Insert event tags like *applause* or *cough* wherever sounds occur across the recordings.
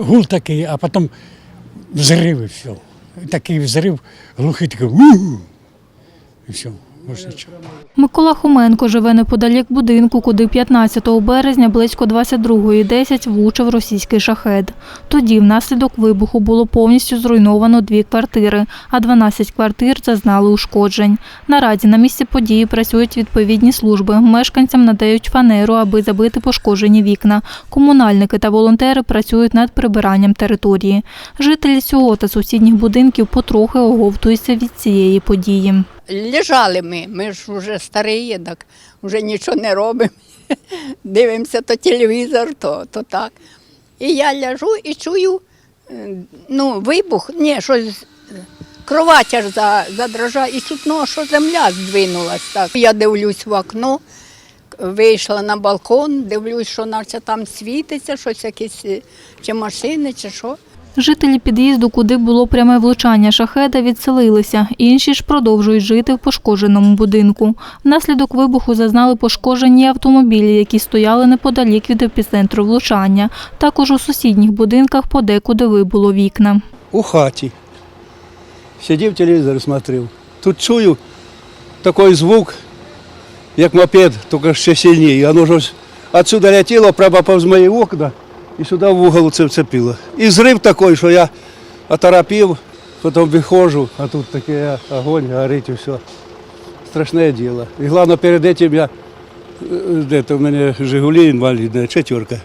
Гул такий, а потім взрив і все. Такий взрив, глухий такий. І все, Микола Хоменко живе неподалік будинку, куди 15 березня близько 22.10 влучив російський шахед. Тоді внаслідок вибуху було повністю зруйновано дві квартири, а 12 квартир зазнали ушкоджень. Наразі на місці події працюють відповідні служби. Мешканцям надають фанеру, аби забити пошкоджені вікна. Комунальники та волонтери працюють над прибиранням території. Жителі цього та сусідніх будинків потрохи оговтуються від цієї події. Лежали ми, ми ж вже старі, так вже нічого не робимо. *laughs* Дивимося то телевізор, то, то так. І я ляжу і чую е, ну, вибух, ні, щось кровать аж за- задрожа, і чутно, що земля здвинулась. Так. Я дивлюсь в окно, вийшла на балкон, дивлюсь, що наче там світиться, щось якісь е, чи машини, чи що. Жителі під'їзду, куди було пряме влучання шахеда, відселилися. Інші ж продовжують жити в пошкодженому будинку. Внаслідок вибуху зазнали пошкоджені автомобілі, які стояли неподалік від епіцентру влучання. Також у сусідніх будинках подекуди вибуло вікна. у хаті. Сидів телевізор смотрів. Тут чую такий звук, як мопед, тільки ще сильніше. Воно ж отсюда летіло прямо повз мої окна і сюди в угол це вцепило. І зрив такий, що я оторопів, потім виходжу, а тут такий огонь горить і все. Страшне діло. І головне, перед этим я, е, де то в мене Жигулі інвалідна, четверка.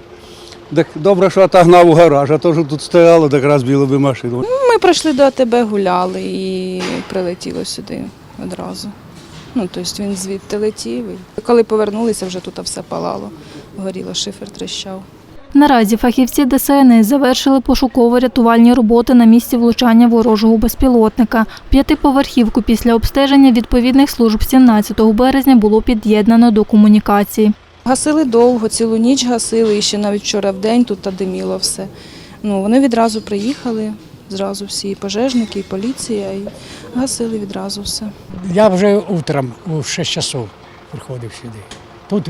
Так добре, що отогнав у гараж, а то що тут стояло, так розбило би машину. Ми прийшли до АТБ, гуляли і прилетіло сюди одразу. Ну, тобто він звідти летів. Коли повернулися, вже тут все палало, горіло, шифер тріщав. Наразі фахівці ДСНС завершили пошуково-рятувальні роботи на місці влучання ворожого безпілотника. П'ятиповерхівку після обстеження відповідних служб 17 березня було під'єднано до комунікації. Гасили довго, цілу ніч гасили, і ще навіть вчора в день тут та диміло все. Ну, вони відразу приїхали, зразу всі і пожежники, і поліція, і гасили відразу все. Я вже утром у 6 часов приходив сюди. Тут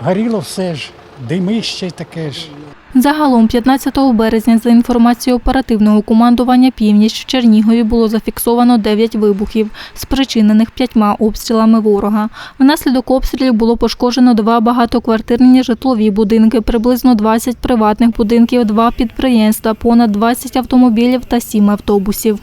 горіло все ж, димище таке ж. Загалом 15 березня, за інформацією оперативного командування «Північ» в Чернігові було зафіксовано 9 вибухів, спричинених п'ятьма обстрілами ворога. Внаслідок обстрілів було пошкоджено два багатоквартирні житлові будинки, приблизно 20 приватних будинків, два підприємства, понад 20 автомобілів та 7 автобусів.